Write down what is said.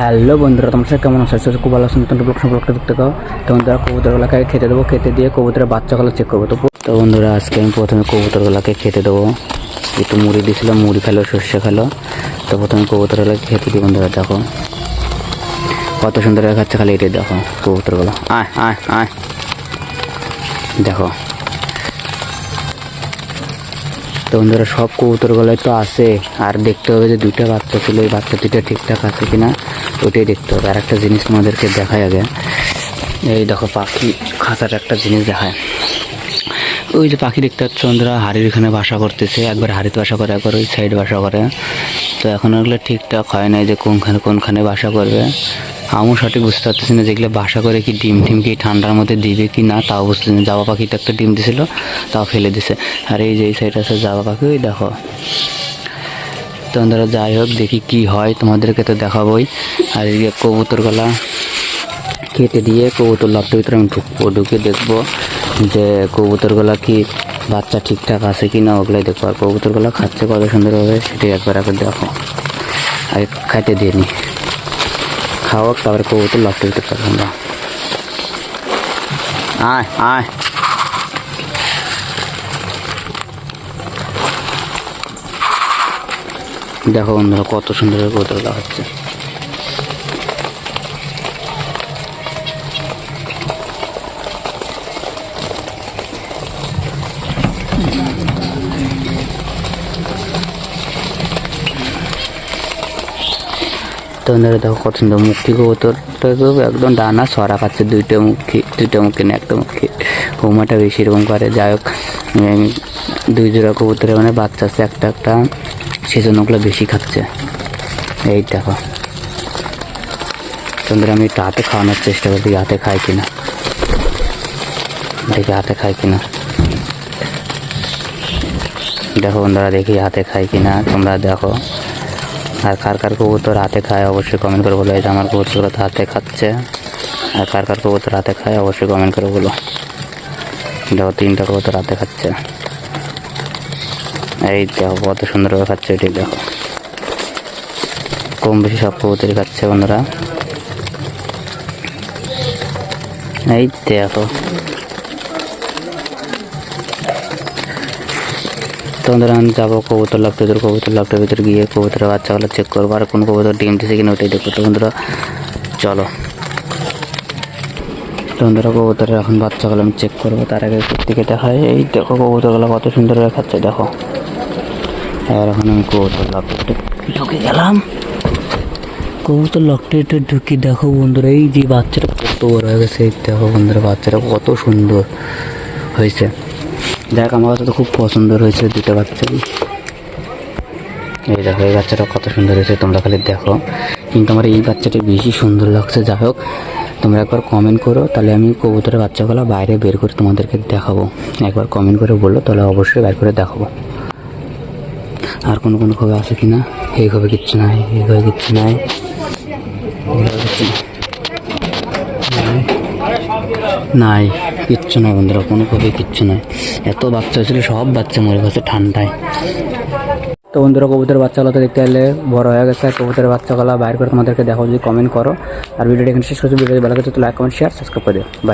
Hello বন্ধুরা, তোমার সাথে কেমন আছো? খুব ভালো আছো। নতুন ব্লগ ব্লগটা দেখতে পাও। তো বন্ধুরা কবুতরগুলোকে খেতে দেবো, খেতে দিয়ে কবুতরের বাচ্চাগুলো চেক করব। তো তো বন্ধুরা, আজকে আমি প্রথমে কবুতরগুলোকে খেতে দেবো। একটু মুড়ি দিয়েছিলাম, মুড়ি খেলো, সর্ষে খেলো। তো প্রথমে কবুতরগুলোকে খেতে দিই বন্ধুরা, দেখো। কত সুন্দর খাচ্ছে খালি এটাই দেখো, কবুতরগুলো। আয় আয় আয়। দেখো। তো বন্ধুরা, সব কবুতরগুলোই তো আছে। আর দেখতে হবে যে দুইটা বাচ্চা ছিল, এই বাচ্চা দুইটা ঠিকঠাক আছে কিনা ওইটাই দেখতে হবে। আর একটা জিনিস তোমাদেরকে দেখায় আগে। এই দেখো পাখি, খাঁচার একটা জিনিস দেখায়। ওই যে পাখি দেখতে পাচ্ছ বন্ধুরা, হাড়ির এখানে বাসা করতেছে। একবার হাড়িতে বাসা করে, একবার ওই সাইড বাসা করে। তো এখন ওগুলো ঠিকঠাক হয় না যে কোনখানে কোনখানে বাসা করবে। আমিও সঠিক বুঝতে পারতেছি না যেগুলো বাসা করে কি ডিম টিম কি ঠান্ডার মধ্যে দিবে কি না, তাও বুঝতে না। জাবা পাখিটা একটা ডিম দিছিল, তাও ফেলে দিছে। আর এই যে এই সাইড আছে জাবা পাখি, ওই দেখো। তো যাই হোক, দেখি কি হয়। তোমাদেরকে তো দেখাবোই। আর এই যে কবুতরগুলা কেটে দিয়ে কবুতর লাভটার ভিতরে আমি ঢুকবো, ঢুকে দেখব যে কবুতরগুলা কি বাচ্চা ঠিকঠাক আছে কি না ওগুলাই দেখব। আর কবুতরগুলা খাচ্ছে কত সুন্দরভাবে, সেটাই একবার একবার দেখো। আগে খাইতে দিয়ে নি। খাওয়াক তারপরে কবুতর লাভটার ভিতরে থাকব আমরা আয় আয়। দেখো বন্ধুরা, কত সুন্দর কবুতরগুলো হচ্ছে তো দেখো কত সুন্দর মুখী কবুতর। একদম ডানা সরা খাচ্ছে দুইটা মুখী দুইটা মুখী না, একটা মুখী। বৌমাটা বেশি এরকম করে, যাই হোক দুই জোড়া কবুতরের মানে বাচ্চা আছে, একটা একটা সেজন্য বেশি খাচ্ছে। এই দেখো। চন্দ্র আমি একটু হাতে খাওয়ানোর চেষ্টা করি হাতে খাই কিনা। দেখি হাতে খাই কিনা। দেখো বন্ধুরা, দেখি হাতে খাই কিনা। তোমরা দেখো। আর কার কার কবুতর হাতে খায় অবশ্যই কমেন্ট করে বলো। এই যে আমার কবুতরগুলো তো হাতে খাচ্ছে। আর কার কার কবুতর হাতে খায় অবশ্যই কমেন্ট করে বলো। দেখো, তিনটা কবুতর হাতে খাচ্ছে। এই দেখো, কত সুন্দরভাবে খাচ্ছে এটি, দেখো। কম বেশি সব কবুতরই খাচ্ছে বন্ধুরা। এই দেখো তো বন্ধুরা আমি যাব, কবুতর ভিতরে কবুতর লাভটার ভিতরে গিয়ে কবুতরের বাচ্চাগুলো চেক করব, আর কোন কবুতর ডিম দিছে কিনা ওটাই দেখব। তো বন্ধুরা, চলো। বন্ধুরা কবুতরের এখন বাচ্চাগুলো আমি চেক করব, তার আগে থেকে দেখা এই দেখো কবুতরগুলো কত সুন্দর হয়ে খাচ্ছে, দেখো। আর এখন আমি কবুতর লাভটা ঢুকে গেলাম। কবুতর লকটা একটু ঢুকি, দেখো বন্ধুরা, এই যে বাচ্চাটা কত বড় হয়ে গেছে দেখো বন্ধুরা, বাচ্চাটা কত সুন্দর হয়েছে। দেখ, আমার কাছে তো খুব পছন্দ হয়েছে দুটো বাচ্চাই এই দেখো, এই বাচ্চাটা কত সুন্দর হয়েছে, তোমরা খালি দেখো। কিন্তু আমার এই বাচ্চাটি বেশি সুন্দর লাগছে, যাই হোক, তোমরা একবার কমেন্ট করো, তাহলে আমি কবুতরের বাচ্চাগুলো বাইরে বের করে তোমাদেরকে দেখাবো। একবার কমেন্ট করে বলল, তাহলে অবশ্যই বের করে দেখাবো। আর কোনো কোনো খবর আছে কি না এই কিচ্ছু নাই, এই কিচ্ছু নাই কিচ্ছু নাই। নাই, কিচ্ছু না বন্ধুরা কোনো কবি কিচ্ছু নাই। এত বাচ্চা হয়েছিল সব বাচ্চা মরে গেছে ঠান্ডায়। তো বন্ধুরা, কবুতরের বাচ্চাগুলো তো দেখতে এলে বড় হয়ে গেছে। আর কবুতরের বাচ্চাগুলো বাইর করে তোমাদেরকে দেখো যদি কমেন্ট করো। আর ভিডিওটা এখানে শেষ করছি। ভিডিও ভালো লাগে, তো লাইক কমেন্ট শেয়ার সাবস্ক্রাইব করে দিও। বাই